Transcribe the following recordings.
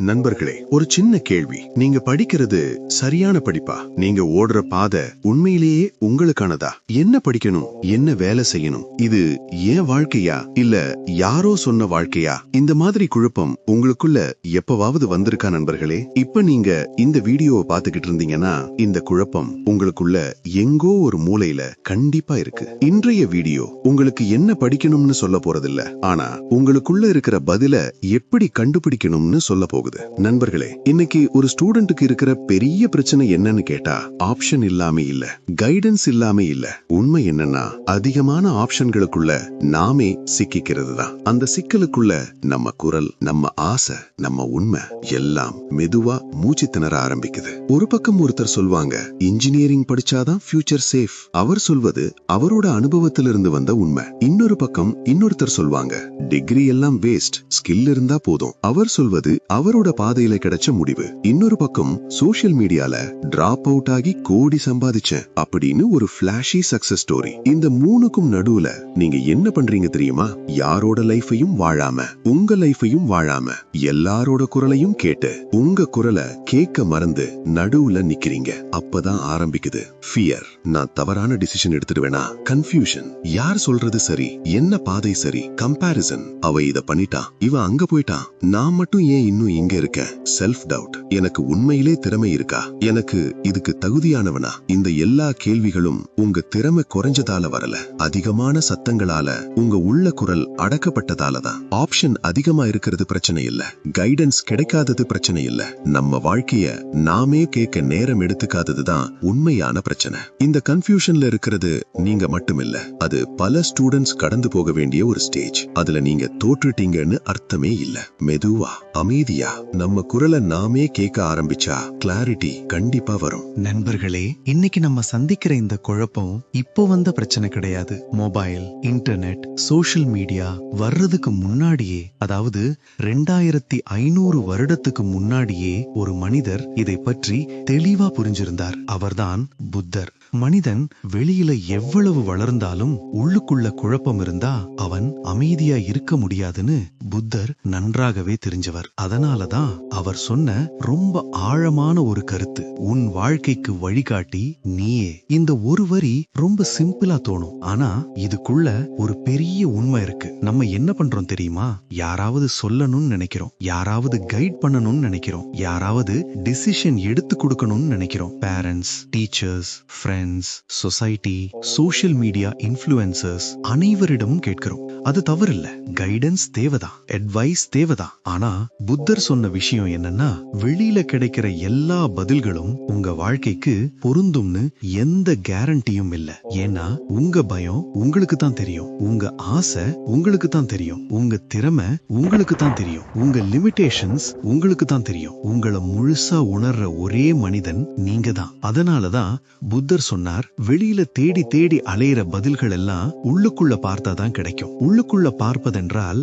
நண்பர்களே ஒரு சின்ன கேள்வி. நீங்க படிக்கிறது சரியான படிப்பா? நீங்க ஓடுற பாதை உண்மையிலேயே உங்களுக்கானதா? என்ன படிக்கணும்? என்ன வேலை செய்யணும்? இது ஏன் வாழ்க்கையா? இல்ல யாரோ சொன்ன வாழ்க்கையா? இந்த மாதிரி குழப்பம் உங்களுக்குள்ள எப்பவாவது வந்திருக்கா நண்பர்களே? இப்ப நீங்க இந்த வீடியோவை பார்த்துக்கிட்டு இருந்தீங்கன்னா இந்த குழப்பம் உங்களுக்குள்ள எங்கோ ஒரு மூலையில கண்டிப்பா இருக்கு. இன்றைய வீடியோ உங்களுக்கு என்ன படிக்கணும்னு சொல்ல போறதில்ல. ஆனா உங்களுக்குள்ள இருக்கிற பதில எப்படி கண்டுபிடிக்கணும்னு சொல்ல போகுது. நண்பர்களே இன்னைக்கு ஒரு ஸ்டூடெண்ட்டுக்கு இருக்கிற பெரிய பிரச்சனை என்னன்னு கேட்டா ஆப்ஷன் இல்லாம இல்ல கைடன்ஸ் இல்லாம இல்ல. உண்மை என்னன்னா அதிகமான ஆப்ஷன்களுக்குள்ள நாமே சிக்கிக்கிறது தான் அந்த சிக்கலுக்குள்ள நம்ம குரல் நம்ம ஆசை நம்ம உண்மை எல்லாம் மெதுவா மூச்சு திணற ஆரம்பிக்குது. ஒரு பக்கம் ஒருத்தர் சொல்வாங்க இன்ஜினியரிங் படிச்சாதான் ஃபியூச்சர் சேஃப் அவர் சொல்வது அவரோட அனுபவத்திலிருந்து வந்த உண்மை. இன்னொரு பக்கம் இன்னொருத்தர் சொல்வாங்க டிகிரி எல்லாம் வேஸ்ட் ஸ்கில் இருந்தா போதும். அவர் சொல்வது அவரோட பாதையில கிடைச்ச முடிவு. இன்னொரு பக்கம் சோசியல் மீடியால டிராப் அவுட் ஆகி கோடி சம்பாதிச்சேன் அப்படின்னு ஒரு பிளாஷி சக்சஸ் ஸ்டோரி இந்த மூணுக்கும் நடுவுல நீங்க என்ன பண்றீங்க தெரியுமா? யாரோட லைஃபையும் வாழாம உங்க லைஃபையும் வாழாம எல்லாரோட குரலையும் கேட்டு உங்க குரலை கேட்க மறந்து நடுவுல நிக்கிறீங்க. அப்பதான் ஆரம்பிக்குது. ஃபியர் நான் தவறான டிசிஷன் எடுத்துடுவேனா? கன்ஃபியூஷன் யார் சொல்றது சரி? என்ன பாதை சரி? கம்பாரிசன் அவ இத பண்ணிட்டான் இவன் அங்க போயிட்டான் நான் மட்டும் ஏன் இன்னும் இங்க இருக்கேன் செல்ஃப் டவுட் எனக்கு உண்மையிலே திறமை இருக்கா? எனக்கு இதுக்கு தகுதியானவனா? இந்த எல்லா கேள்விகளும் உங்க திறமை குறைஞ்சதால வரல. அதிகமான சத்தங்களால உங்க உள்ள குரல் அடக்கப்பட்டதால தான் ஆப்ஷன் அதிகமா இருக்கிறது பிரச்சனை இல்ல. கைடன்ஸ் கிடைக்காதது பிரச்சனை இல்ல. நம்ம வாழ்க்கைய நாமே கேட்க நேரம் எடுத்துக்காதது தான் உண்மையான பிரச்சனை. இந்த கன்ஃபியூஷன்ல இருக்கிறது நீங்க மட்டுமில்ல. அது பல ஸ்டூடெண்ட்ஸ் கடந்து போக வேண்டிய ஒரு ஸ்டேஜ் அதுல நீங்க தோற்றுட்டீங்கன்னு அர்த்தமே இல்ல. மெதுவா அமைதியா நம்ம குரலை நாமே கேட்க ஆரம்பிச்சா கிளாரிட்டி கண்டிப்பா வரும். நண்பர்களே இன்னைக்கு நம்ம சந்திக்கிற இந்த குழப்பம் இப்போ வந்த பிரச்சனை கிடையாது. மொபைல் இன்டர்நெட் சோஷியல் மீடியா வர்றதுக்கு முன்னாடியே அதாவது ரெண்டாயிரத்தி ஐநூறு வருடத்துக்கு முன்னாடியே ஒரு மனிதர் இதை பற்றி தெளிவா புரிஞ்சிருந்தார். அவர்தான் புத்தர். மனிதன் வெளியில எவ்வளவு வளர்ந்தாலும் உள்ளுக்குள்ள குழப்பம் இருந்தா அவன் அமைதியா இருக்க முடியாதுன்னு புத்தர் நன்றாகவே தெரிஞ்சவர். அதனாலதான் அவர் சொன்ன ரொம்ப ஆழமான ஒரு கருத்து உன் வாழ்க்கைக்கு வழிகாட்டி நீயே. இந்த ஒரு வரி ரொம்ப சிம்பிளா தோணும். ஆனா இதுக்குள்ள ஒரு பெரிய உண்மை இருக்கு. நம்ம என்ன பண்றோம் தெரியுமா? யாராவது சொல்லணும்னு நினைக்கிறோம். யாராவது கைட் பண்ணணும்னு நினைக்கிறோம். யாராவது டிசிஷன் எடுத்து கொடுக்கணும்னு நினைக்கிறோம். Parents teachers friends society social media influencers அனைவரிடமும் கேட்கிறோம். அது தவறில்ல. கைடன்ஸ் தேவைதான். அட்வைஸ் தேவைதான் ஆனா புத்தர் சொன்ன விஷயம் என்னன்னா வெளியில கிடைக்கிற எல்லா பதில்களும் உங்க வாழ்க்கைக்கு பொருந்தும்னு எந்த கேரண்டியும் இல்ல. ஏன்னா உங்க பயம் உங்களுக்கு தான் தெரியும். உங்க ஆசை உங்களுக்கு தான் தெரியும். உங்க திறமை உங்களுக்கு தான் தெரியும். உங்க லிமிடேஷன்ஸ் உங்களுக்கு தான் தெரியும். உங்களை முழுசா உணர்ற ஒரே மனிதன் நீங்க தான். அதனாலதான் புத்தர் சொன்னார் வெளியில தேடி தேடி அலையிற பதில்கள் எல்லாம் உள்ளுக்குள்ள பார்த்தா தான் கிடைக்கும். உள்ளுக்குள்ள பார்ப்பதென்றால்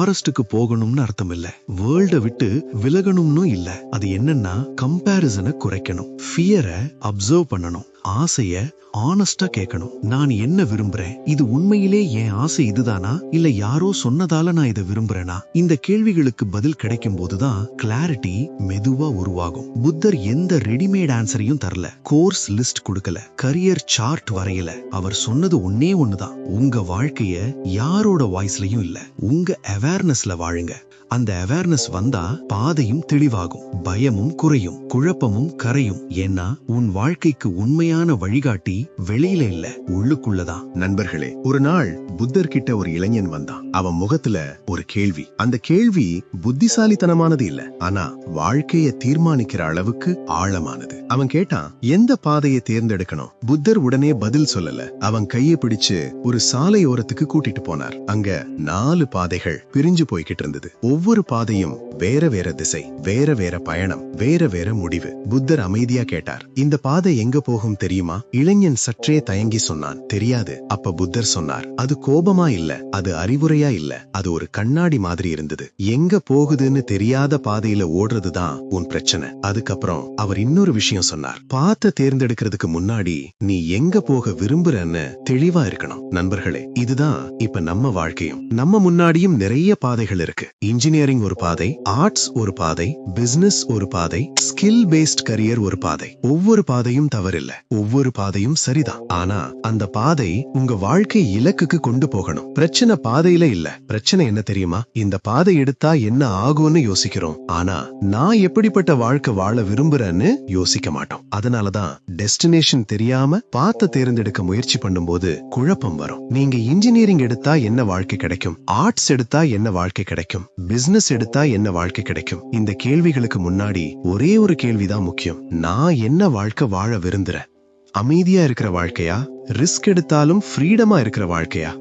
ஃபாரஸ்டுக்கு போகணும்னு அர்த்தம் இல்ல வேர்ல்ட விட்டு விலகணும்னு இல்ல. அது என்னன்னா கம்பேரிசனை குறைக்கணும். ஃபியரை அப்சர்வ் பண்ணணும். ஆசைய ஆனஸ்டா கேட்கணும் நான் என்ன விரும்புறேன்? இது உண்மையிலே என் ஆசை இதுதானா? இல்ல யாரோ சொன்னதால நான் இதை விரும்புறேனா? இந்த கேள்விகளுக்கு பதில் கிடைக்கும் போதுதான் கிளாரிட்டி மெதுவா உருவாகும். புத்தர் எந்த ரெடிமேட் ஆன்சரையும் தரல. கோர்ஸ் லிஸ்ட் கொடுக்கல. கரியர் சார்ட் வரையல. அவர் சொன்னது ஒன்னே ஒண்ணுதான். உங்க வாழ்க்கைய யாரோட வாய்ஸ்லயும் இல்ல. உங்க அவேர்னஸ்ல வாழுங்க. அந்த அவேர்னஸ் வந்தா பாதையும் தெளிவாகும். பயமும் குறையும். குழப்பமும் கரையும். ஏன்னா உன் வாழ்க்கைக்கு உண்மையான வழிகாட்டி வெளியில இல்ல உள்ளுக்குள்ளதான் நண்பர்களே ஒரு நாள் புத்தர் கிட்ட ஒரு இளைஞன் வந்தான். அவன் முகத்துல ஒரு கேள்வி. அந்த கேள்வி புத்திசாலித்தனமானது இல்ல. ஆனா வாழ்க்கைய தீர்மானிக்கிற அளவுக்கு ஆழமானது. அவன் கேட்டான் எந்த பாதையை தேர்ந்தெடுக்கணும்? புத்தர் உடனே பதில் சொல்லல. அவன் கையை பிடிச்சு ஒரு சாலையோரத்துக்கு கூட்டிட்டு போனார். அங்க நாலு பாதைகள் பிரிஞ்சு போய்கிட்டு இருந்தது. ஒவ்வொரு பாதையும் வேற வேற திசை வேற வேற பயணம் வேற வேற முடிவு. புத்தர் அமைதியா கேட்டார். இந்த பாதை எங்க போகும் தெரியுமா? இளைஞன் சற்றே தயங்கி சொன்னான். தெரியாது. அப்ப புத்தர் சொன்னார். அது கோபமா இல்ல. அது அறிவுரையா இல்ல. அது ஒரு கண்ணாடி மாதிரி இருந்தது. எங்க போகுதுன்னு தெரியாத பாதையில ஓடுறதுதான் உன் பிரச்சனை. அதுக்கப்புறம் அவர் இன்னொரு விஷயம் சொன்னார். பார்த்து தேர்ந்தெடுக்கிறதுக்கு முன்னாடி நீ எங்க போக விரும்புறன்னு தெளிவா இருக்கணும். நண்பர்களே இதுதான் இப்ப நம்ம வாழ்க்கையும். நம்ம முன்னாடியும் நிறைய பாதைகள் இருக்கு. இன்ஜினியரிங் ஒரு பாதை ஆர்ட்ஸ் ஒரு பாதை பிசினஸ் ஒரு பாதை ஸ்கில் பேஸ்ட் கரியர் ஒரு பாதை. ஒவ்வொரு பாதையும் தவறில்ல. ஒவ்வொரு பாதையும் சரிதான். ஆனா அந்த பாதை உங்க வாழ்க்கை இலக்குக்கு கொண்டு போகணும். பிரச்சனை பாதையில இல்ல. பிரச்சனை என்ன தெரியுமா? இந்த பாதை எடுத்தா என்ன ஆகும்னு யோசிக்கிறோம். ஆனா நான் எப்படிப்பட்ட வாழ்க்கை வாழ விரும்புறேன்னு யோசிக்க மாட்டோம். அதனாலதான் டெஸ்டினேஷன் தெரியாம பார்த்து தேர்ந்தெடுக்க முயற்சி பண்ணும்போது குழப்பம் வரும். நீங்க இன்ஜினியரிங் எடுத்தா என்ன வாழ்க்கை கிடைக்கும்? ஆர்ட்ஸ் எடுத்தா என்ன வாழ்க்கை கிடைக்கும்? பிசினஸ் எடுத்தா என்ன வாழ்க்கை கிடைக்கும்? இந்த கேள்விகளுக்கு முன்னாடி ஒரே ஒரு கேள்விதான் முக்கியம். நான் என்ன வாழ்க்கை வாழ விரும்புறேன்? அமைதியா இருக்கிற வாழ்க்கையா? ரிஸ்க் எடுத்தாலும் ஃப்ரீடமா இருக்கிற வாழ்க்கையா?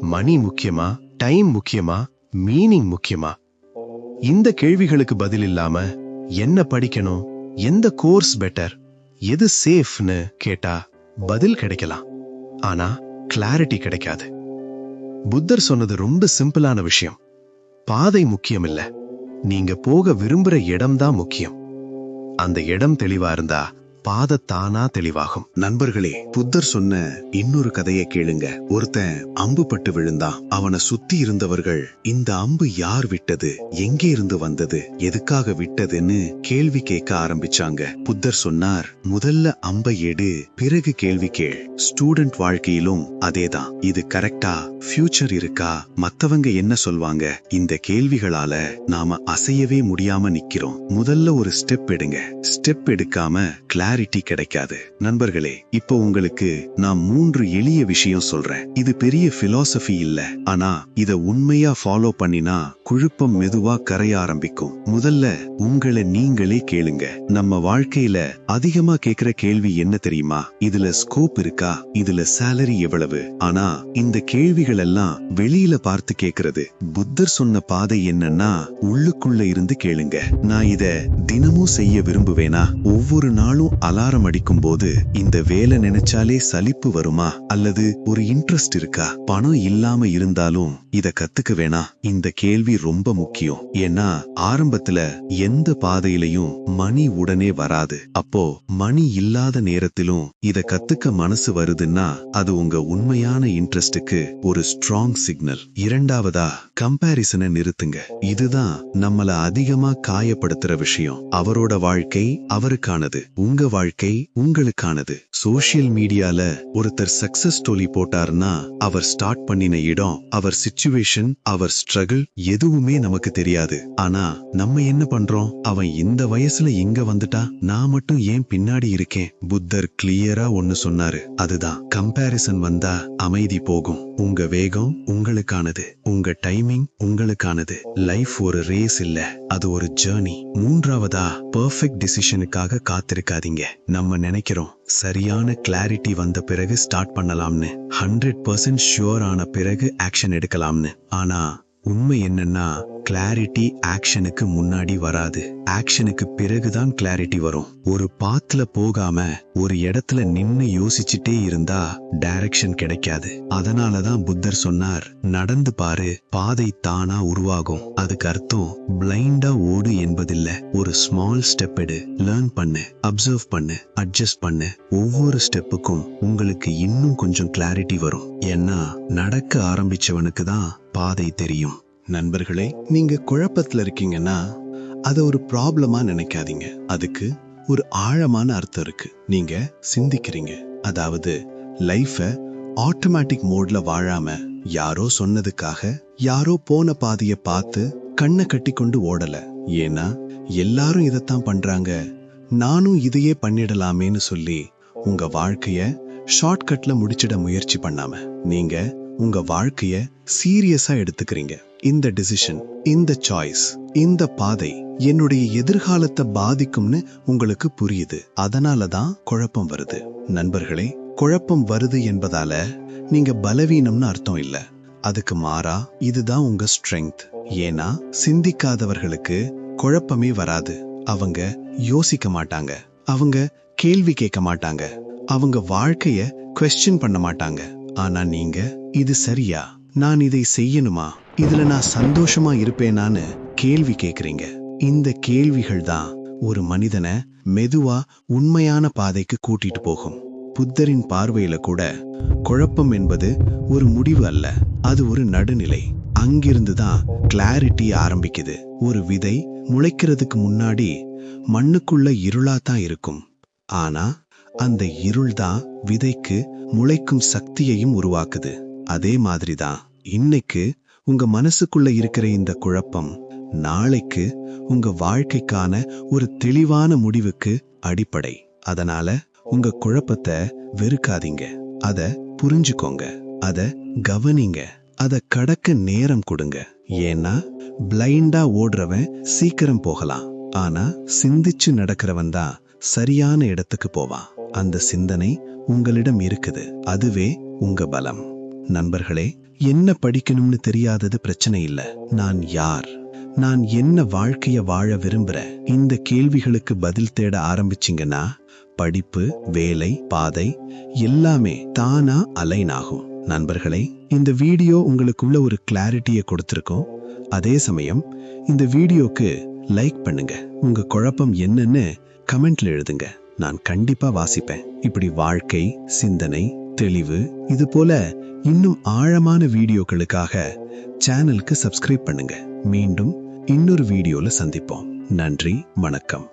மணி முக்கியமா? டைம் முக்கியமா? மீனிங் முக்கியமா? இந்த கேள்விகளுக்கு பதில் இல்லாம என்ன படிக்கணும்? எந்த கோர்ஸ் பெட்டர் எது சேஃப்னு கேட்டா பதில் கிடைக்கலாம். ஆனா கிளாரிட்டி கிடைக்காது. புத்தர் சொன்னது ரொம்ப சிம்பிளான விஷயம். பாதை முக்கியம் இல்ல நீங்க போக விரும்புற இடம் தான் முக்கியம். அந்த இடம் தெளிவா இருந்தா பாதத்தானா தானா தெளிவாகும். நண்பர்களே புத்தர் சொன்ன இன்னொரு கதையை கேளுங்க. ஒருத்தன் அம்பு பட்டு விழுந்தான். அவனை சுத்தி இருந்தவர்கள் இந்த அம்பு யார் விட்டது? எங்கே இருந்து வந்தது? எதுக்காக விட்டதுன்னு கேள்வி கேட்க ஆரம்பிச்சாங்க. புத்தர் சொன்னார் முதல்ல அம்பை எடு பிறகு கேள்வி கேள். ஸ்டூடெண்ட் வாழ்க்கையிலும் அதேதான். இது கரெக்டா? ஃபியூச்சர் இருக்கா? மத்தவங்க என்ன சொல்வாங்க? இந்த கேள்விகளால நாம அசையவே முடியாம நிக்கிறோம். முதல்ல ஒரு ஸ்டெப் எடுங்க. ஸ்டெப் எடுக்காம கிளாரிட்டி கிடைக்காது. நண்பர்களே இப்போ உங்களுக்கு நான் மூன்று எளிய விஷயம் சொல்றேன். இது பெரிய பிலாசபி இல்ல. ஆனா இத உண்மையா ஃபாலோ பண்ணினா குழப்பம் மெதுவா கரைய ஆரம்பிக்கும். முதல்ல உங்களை நீங்களே கேளுங்க. நம்ம வாழ்க்கையில அதிகமா கேக்குற கேள்வி என்ன தெரியுமா? இதுல ஸ்கோப் இருக்கா? இதுல சேலரி எவ்வளவு? ஆனா இந்த கேள்விகள் எல்லாம் வெளியில பார்த்து கேக்குறது புத்தர் சொன்ன பாதை என்னன்னா உள்ளுக்குள்ள இருந்து கேளுங்க. நான் இத தினமும் செய்ய விரும்புவேனா? ஒவ்வொரு நாளும் அலாரம் அடிக்கும் போது இந்த வேலை நினைச்சாலே சலிப்பு வருமா? அல்லது ஒரு இன்ட்ரெஸ்ட் இருக்கா? பணம் இல்லாம இருந்தாலும் இத கத்துக்க வேணா. இந்த கேள்வி ரொம்ப முக்கியம். ஏன்னா ஆரம்பத்துல எந்த பாதையிலையும் மணி உடனே வராது. அப்போ மணி இல்லாத நேரத்திலும் இத கத்துக்க மனசு வருதுன்னா அது உங்க உண்மையான இன்ட்ரெஸ்டுக்கு ஒரு ஸ்ட்ராங் சிக்னல் இரண்டாவதா கம்பாரிசனை நிறுத்துங்க. இதுதான் நம்மள அதிகமா காயப்படுத்துற விஷயம். அவரோட வாழ்க்கை அவருக்கானது. உங்க வாழ்க்கை உங்களுக்கானது. சோசியல் மீடியால ஒருத்தர் சக்சஸ் ஸ்டோரி போட்டாருன்னா அவர் ஸ்டார்ட் பண்ணின இடம் அவர் சிச்சுவேஷன் அவர் ஸ்ட்ரகிள் எதுவுமே நமக்கு தெரியாது. ஆனா நம்ம என்ன பண்றோம்? அவன் இந்த வயசுல இங்க வந்துட்டா நான் மட்டும் ஏன் பின்னாடி இருக்கேன்? புத்தர் கிளியரா ஒன்னு சொன்னாரு. அதுதான். கம்பாரிசன் வந்தா அமைதி போகும். உங்க வேகம் உங்களுக்கானது. உங்க டைமிங் உங்களுக்கானது. லைஃப் ஒரு ரேஸ் இல்ல. அது ஒரு ஜேர்னி மூன்றாவதா பெர்ஃபெக்ட் டிசிஷனுக்காக காத்திருக்காதீங்க. நம்ம நினைக்கிறோம் சரியான கிளாரிட்டி வந்த பிறகு ஸ்டார்ட் பண்ணலாம்னு. ஹண்ட்ரட் பர்சன்ட் ஷுவர் ஆன பிறகு ஆக்ஷன் எடுக்கலாம்னு. ஆனா உண்மை என்னன்னா கிளாரிட்டி ஆக்ஷனுக்கு முன்னாடி வராது. ஆக்ஷனுக்கு பிறகுதான் கிளாரிட்டி வரும். ஒரு பாத்துல போகாம ஒரு இடத்துல நின்னு யோசிச்சுட்டே இருந்தா டைரக்ஷன் கிடைக்காது. அதனாலதான் புத்தர் சொன்னார் நடந்து பாரு பாதை தானா உருவாகும். அதுக்கு அர்த்தம் பிளைண்டா ஓடு என்பதில்ல. ஒரு ஸ்மால் ஸ்டெப் எடு. லேர்ன் பண்ணு அப்சர்வ் பண்ணு அட்ஜஸ்ட் பண்ணு. ஒவ்வொரு ஸ்டெப்புக்கும் உங்களுக்கு இன்னும் கொஞ்சம் கிளாரிட்டி வரும். ஏன்னா நடக்க ஆரம்பிச்சவனுக்கு தான் பாதை தெரியும். நண்பர்களே நீங்க குழப்பத்துல இருக்கீங்கன்னா அத ஒரு ப்ராப்ளமா நினைக்காதீங்க. அதுக்கு ஒரு ஆழமான அர்த்தம் இருக்கு. நீங்க சிந்திக்கிறீங்க. அதாவது லைஃப ஆட்டோமேட்டிக் மோட்ல வாழாம யாரோ சொன்னதுக்காக யாரோ போன பாதையை பார்த்து கண்ணை கட்டி கொண்டு ஓடல. ஏன்னா எல்லாரும் இதைத்தான் பண்றாங்க. நானும் இதையே பண்ணிடலாமேன்னு சொல்லி உங்க வாழ்க்கைய ஷார்ட்கட்ல முடிச்சிட முயற்சி பண்ணாம நீங்க உங்க வாழ்க்கைய சீரியஸா எடுத்துக்கிறீங்க. இந்த டிசிஷன் இந்த சாய்ஸ் இந்த பாதை என்னுடைய எதிர்காலத்தை பாதிக்கும்னு உங்களுக்கு புரியுது. அதனால தான் குழப்பம் வருது. நண்பர்களே குழப்பம் வருது என்பதால நீங்க பலவீனம்னு அர்த்தம் இல்ல. அதுக்கு மாறா இதுதான் உங்க ஸ்ட்ரெங்க் ஏன்னா சிந்திக்காதவர்களுக்கு குழப்பமே வராது. அவங்க யோசிக்க மாட்டாங்க. அவங்க கேள்வி கேட்க மாட்டாங்க. அவங்க வாழ்க்கைய கொஸ்டின் பண்ண மாட்டாங்க. ஆனா நீங்க இது சரியா? நான் இதை செய்யணுமா? இதுல நான் சந்தோஷமா இருப்பேனான்னு கேள்வி கேக்குறீங்க. இந்த கேள்விகள் தான் ஒரு மனிதனை மெதுவா உண்மையான பாதைக்கு கூட்டிட்டு போகும். புத்தரின் பார்வையில கூட குழப்பம் என்பது ஒரு முடிவு அல்ல. அது ஒரு நடுநிலை. அங்கிருந்து தான் கிளாரிட்டி ஆரம்பிக்குது. ஒரு விதை முளைக்கிறதுக்கு முன்னாடி மண்ணுக்குள்ள இருளா தான் இருக்கும். ஆனா அந்த இருள் தான் விதைக்கு முளைக்கும் சக்தியையும் உருவாக்குது. அதே மாதிரிதான் இன்னைக்கு உங்க மனசுக்குள்ள இருக்கிற இந்த குழப்பம் நாளைக்கு உங்க வாழ்க்கைக்கான ஒரு தெளிவான முடிவுக்கு அடிப்படை. அதனால உங்க குழப்பத்தை வெறுக்காதீங்க. அத புரிஞ்சுக்கோங்க. அத கவனிங்க. அத கடக்க நேரம் கொடுங்க. ஏன்னா பிளைண்டா ஓடுறவன் சீக்கிரம் போகலாம். ஆனா சிந்திச்சு நடக்கிறவன் தான் சரியான இடத்துக்கு போவான். அந்த சிந்தனை உங்களிடம் இருக்குது. அதுவே உங்க பலம். நண்பர்களே என்ன படிக்கணும்னு தெரியாதது பிரச்சனை இல்ல. நான் யார்? நான் என்ன வாழ்க்கைய வாழ விரும்புறேன் இந்த கேள்விகளுக்கு பதில் தேட ஆரம்பிச்சிங்கன்னா படிப்பு வேலை பாதை எல்லாமே தானா அலைன் ஆகும். நண்பர்களே இந்த வீடியோ உங்களுக்குள்ள ஒரு கிளாரிட்டியை கொடுத்திருக்கோம். அதே சமயம் இந்த வீடியோக்கு லைக் பண்ணுங்க. உங்க குழப்பம் என்னன்னு கமெண்ட்ல எழுதுங்க. நான் கண்டிப்பா வாசிப்பேன். இப்படி வாழ்க்கை சிந்தனை தெளிவு இது போல இன்னும் ஆழமான வீடியோக்களுக்காக சேனலுக்கு சப்ஸ்கிரைப் பண்ணுங்க. மீண்டும் இன்னொரு வீடியோல சந்திப்போம். நன்றி வணக்கம்.